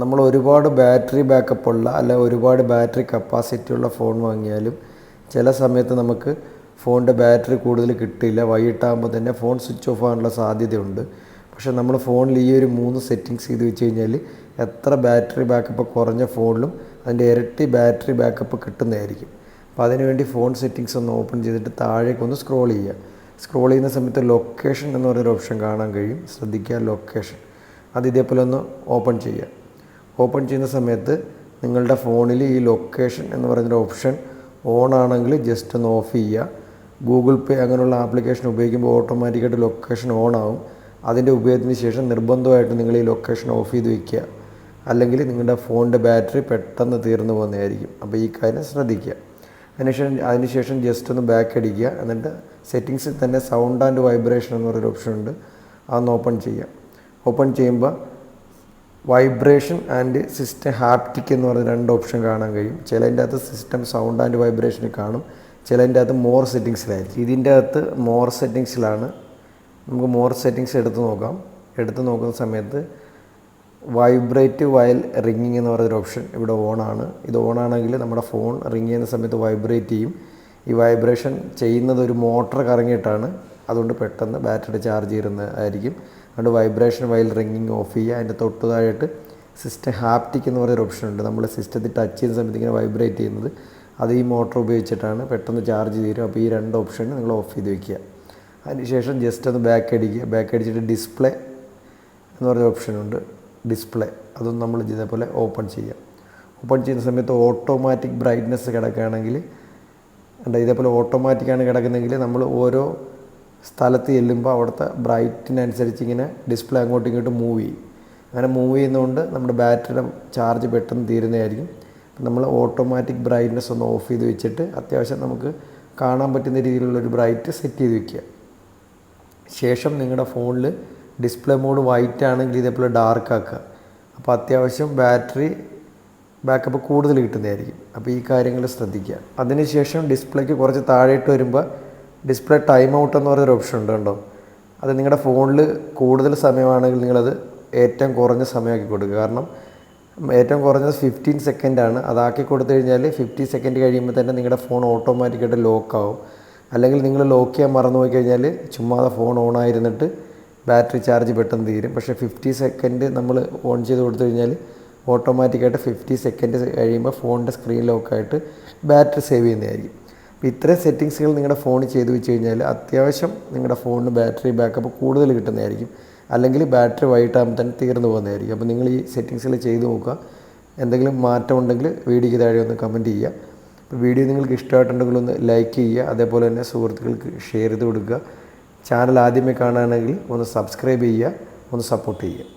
നമ്മൾ ഒരുപാട് battery backup ഉള്ള അല്ല ഒരുപാട് ബാറ്ററി കപ്പാസിറ്റി ഉള്ള ഫോൺ വാങ്ങിയാലും ചില സമയത്ത് നമുക്ക് ഫോണിന്റെ ബാറ്ററി കൂടുതൽ കിട്ടില്ല വൈകിട്ടാകുമ്പോൾ തന്നെ ഫോൺ സ്വിച്ച് ഓഫ് ആകാനുള്ള സാധ്യതയുണ്ട്. പക്ഷേ നമ്മൾ ഫോണിൽ ഈ ഒരു മൂന്ന് സെറ്റിങ്സ് ചെയ്ത് വെച്ച് കഴിഞ്ഞാൽ എത്ര ബാറ്ററി ബാക്കപ്പ് കുറഞ്ഞ ഫോണിലും അതിന്റെ ഇരട്ടി ബാറ്ററി ബാക്കപ്പ് കിട്ടുന്നതായിരിക്കും. അപ്പോൾ അതിനുവേണ്ടി ഫോൺ സെറ്റിങ്സ് ഒന്ന് ഓപ്പൺ ചെയ്തിട്ട് താഴേക്ക് ഒന്ന് സ്ക്രോൾ ചെയ്യുക. സ്ക്രോൾ ചെയ്യുന്ന സമയത്ത് ലൊക്കേഷൻ എന്ന് പറയുന്നൊരു ഓപ്ഷൻ കാണാൻ കഴിയും. ശ്രദ്ധിക്കുക ലൊക്കേഷൻ. അത് ഇതേപോലെ ഒന്ന് ഓപ്പൺ ചെയ്യുക. ഓപ്പൺ ചെയ്യുന്ന സമയത്ത് നിങ്ങളുടെ ഫോണിൽ ഈ ലൊക്കേഷൻ എന്ന് പറയുന്നൊരു ഓപ്ഷൻ ഓൺ ആണെങ്കിൽ ജസ്റ്റ് ഒന്ന് ഓഫ് ചെയ്യുക. ഗൂഗിൾ പേ അങ്ങനെയുള്ള ആപ്ലിക്കേഷൻ ഉപയോഗിക്കുമ്പോൾ ഓട്ടോമാറ്റിക്കായിട്ട് ലൊക്കേഷൻ ഓൺ ആവും. അതിന്റെ ഉപയോഗത്തിന് ശേഷം നിർബന്ധമായിട്ട് നിങ്ങൾ ഈ ലൊക്കേഷൻ ഓഫ് ചെയ്ത് വയ്ക്കുക അല്ലെങ്കിൽ നിങ്ങളുടെ ഫോണിന്റെ ബാറ്ററി പെട്ടെന്ന് തീർന്നു പോകുന്നതായിരിക്കും. അപ്പോൾ ഈ കാര്യം ശ്രദ്ധിക്കുക. അതിനുശേഷം അതിനുശേഷം ജസ്റ്റ് ഒന്ന് ബാക്ക് അടിക്കുക. എന്നിട്ട് സെറ്റിങ്സിൽ തന്നെ സൗണ്ട് ആൻഡ് വൈബ്രേഷൻ എന്ന് പറയുന്ന ഓപ്ഷൻ ഉണ്ട്. അതൊന്ന് ഓപ്പൺ ചെയ്യുക. ഓപ്പൺ ചെയ്യുമ്പോൾ വൈബ്രേഷൻ ആൻഡ് സിസ്റ്റം ഹാപ്റ്റിക് എന്ന് പറഞ്ഞ രണ്ട് ഓപ്ഷൻ കാണാൻ കഴിയും. ചിലതിന്റെ അകത്ത് സിസ്റ്റം സൗണ്ട് ആൻഡ് വൈബ്രേഷൻ കാണും. ചിലതിന്റെ അകത്ത് മോർ സെറ്റിങ്സിലായിരിക്കും. ഇതിന്റെ അകത്ത് മോർ സെറ്റിങ്സിലാണ്. നമുക്ക് മോർ സെറ്റിങ്സ് എടുത്ത് നോക്കാം. എടുത്ത് നോക്കുന്ന സമയത്ത് വൈബ്രേറ്റ് വയൽ റിങ്ങിങ് എന്ന് പറയുന്നൊരു ഓപ്ഷൻ ഇവിടെ ഓൺ ആണ്. ഇത് ഓൺ ആണെങ്കിൽ നമ്മുടെ ഫോൺ റിങ് ചെയ്യുന്ന സമയത്ത് വൈബ്രേറ്റ് ചെയ്യും. ഈ വൈബ്രേഷൻ ചെയ്യുന്നത് ഒരു മോട്ടർ കറങ്ങിയിട്ടാണ്. അതുകൊണ്ട് പെട്ടെന്ന് ബാറ്ററി ചാർജ് ചെയ്യുന്നതായിരിക്കും അതുകൊണ്ട് വൈബ്രേഷൻ വയൽ റിങ്ങിങ് ഓഫ് ചെയ്യുക. അതിന്റെ തൊട്ട് താഴെയായിട്ട് സിസ്റ്റം ഹാപ്റ്റിക് എന്ന് പറയുന്നൊരു ഓപ്ഷൻ ഉണ്ട്. നമ്മൾ സിസ്റ്റത്തിൽ ടച്ച് ചെയ്യുന്ന സമയത്ത് ഇങ്ങനെ വൈബ്രേറ്റ് ചെയ്യുന്നത്. അത് ഈ മോട്ടോർ ഉപയോഗിച്ചിട്ടാണ് പെട്ടെന്ന് ചാർജ് തീരും. അപ്പോൾ ഈ രണ്ട് ഓപ്ഷൻ നിങ്ങൾ ഓഫ് ചെയ്ത് വെക്കുക. അതിനുശേഷം ജസ്റ്റ് ഒന്ന് ബാക്ക് അടിക്കുക. ബാക്ക് അടിച്ചിട്ട് ഡിസ്പ്ലേ എന്ന് പറഞ്ഞ ഓപ്ഷനുണ്ട് ഡിസ്പ്ലേ അതും നമ്മൾ ഇതേപോലെ ഓപ്പൺ ചെയ്യാം ഓപ്പൺ ചെയ്യുന്ന സമയത്ത് ഓട്ടോമാറ്റിക് ബ്രൈറ്റ്നസ് കിടക്കുകയാണെങ്കിൽ ഇതേപോലെ ഓട്ടോമാറ്റിക്കാണ് കിടക്കുന്നതെങ്കിൽ നമ്മൾ ഓരോ സ്ഥലത്ത് ചെല്ലുമ്പോൾ അവിടുത്തെ ബ്രൈറ്റിനനുസരിച്ച് ഇങ്ങനെ ഡിസ്പ്ലേ അങ്ങോട്ടും ഇങ്ങോട്ടും മൂവ് ചെയ്യും. അങ്ങനെ മൂവ് ചെയ്യുന്നതുകൊണ്ട് നമ്മുടെ ബാറ്ററിയുടെ ചാർജ് പെട്ടെന്ന് തീരുന്നതായിരിക്കും. നമ്മൾ ഓട്ടോമാറ്റിക് ബ്രൈറ്റ്നസ് ഒന്ന് ഓഫ് ചെയ്ത് വെച്ചിട്ട് അത്യാവശ്യം നമുക്ക് കാണാൻ പറ്റുന്ന രീതിയിലുള്ള ഒരു ബ്രൈറ്റ് സെറ്റ് ചെയ്ത് വെക്കുക. ശേഷം നിങ്ങളുടെ ഫോണിൽ ഡിസ്പ്ലേ മോഡ് വൈറ്റ് ആണെങ്കിൽ ഇതേപോലെ ഡാർക്ക് ആക്കുക. അപ്പോൾ അത്യാവശ്യം ബാറ്ററി ബാക്കപ്പ് കൂടുതൽ കിട്ടുന്നതായിരിക്കും. അപ്പോൾ ഈ കാര്യങ്ങൾ ശ്രദ്ധിക്കുക. അതിനുശേഷം ഡിസ്പ്ലേക്ക് കുറച്ച് താഴേട്ട് വരുമ്പോൾ ഡിസ്പ്ലേ ടൈം ഔട്ട് എന്ന് പറയുന്നൊരു ഓപ്ഷൻ ഉണ്ട് കണ്ടോ? അത് നിങ്ങളുടെ ഫോണിൽ കൂടുതൽ സമയമാണെങ്കിൽ നിങ്ങളത് ഏറ്റവും കുറഞ്ഞ സമയമാക്കി കൊടുക്കുക. കാരണം ഏറ്റവും കുറഞ്ഞത് ഫിഫ്റ്റീൻ സെക്കൻഡാണ് അതാക്കി കൊടുത്തു കഴിഞ്ഞാൽ ഫിഫ്റ്റി സെക്കൻഡ് കഴിയുമ്പോൾ തന്നെ നിങ്ങളുടെ ഫോൺ ഓട്ടോമാറ്റിക്കായിട്ട് ലോക്ക് ആവും. അല്ലെങ്കിൽ നിങ്ങൾ ലോക്ക് ചെയ്യാൻ മറന്നു പോയി കഴിഞ്ഞാൽ ചുമ്മാതെ ഫോൺ ഓൺ ആയിരുന്നിട്ട് ബാറ്ററി ചാർജ് പെട്ടെന്ന് തീരും. പക്ഷേ ഫിഫ്റ്റി സെക്കൻഡ് നമ്മൾ ഓൺ ചെയ്ത് കൊടുത്തു കഴിഞ്ഞാൽ ഓട്ടോമാറ്റിക്കായിട്ട് ഫിഫ്റ്റി സെക്കൻഡ് കഴിയുമ്പോൾ ഫോണിന്റെ സ്ക്രീൻ ലോക്കായിട്ട് ബാറ്ററി സേവ് ചെയ്യുന്നതായിരിക്കും. അപ്പോൾ ഇത്രയും സെറ്റിങ്സുകൾ നിങ്ങളുടെ ഫോണിൽ ചെയ്ത് വെച്ച് കഴിഞ്ഞാൽ അത്യാവശ്യം നിങ്ങളുടെ ഫോണിന് ബാറ്ററി ബാക്കപ്പ് കൂടുതൽ കിട്ടുന്നതായിരിക്കും. അല്ലെങ്കിൽ ബാറ്ററി വൈകിട്ടാകുമ്പോൾ തന്നെ തീർന്നു പോകുന്നതായിരിക്കും. അപ്പോൾ നിങ്ങൾ ഈ സെറ്റിങ്സുകൾ ചെയ്ത് നോക്കുക. എന്തെങ്കിലും മാറ്റം ഉണ്ടെങ്കിൽ വീഡിയോയ്ക്ക് താഴെ ഒന്ന് കമന്റ് ചെയ്യുക. അപ്പോൾ വീഡിയോ നിങ്ങൾക്ക് ഇഷ്ടമായിട്ടുണ്ടെങ്കിൽ ഒന്ന് ലൈക്ക് ചെയ്യുക. അതേപോലെ തന്നെ സുഹൃത്തുക്കൾക്ക് ഷെയർ ചെയ്ത് കൊടുക്കുക. ചാനൽ ആദ്യമേ കാണുകയാണെങ്കിൽ ഒന്ന് സബ്സ്ക്രൈബ് ചെയ്യുക. ഒന്ന് സപ്പോർട്ട് ചെയ്യുക.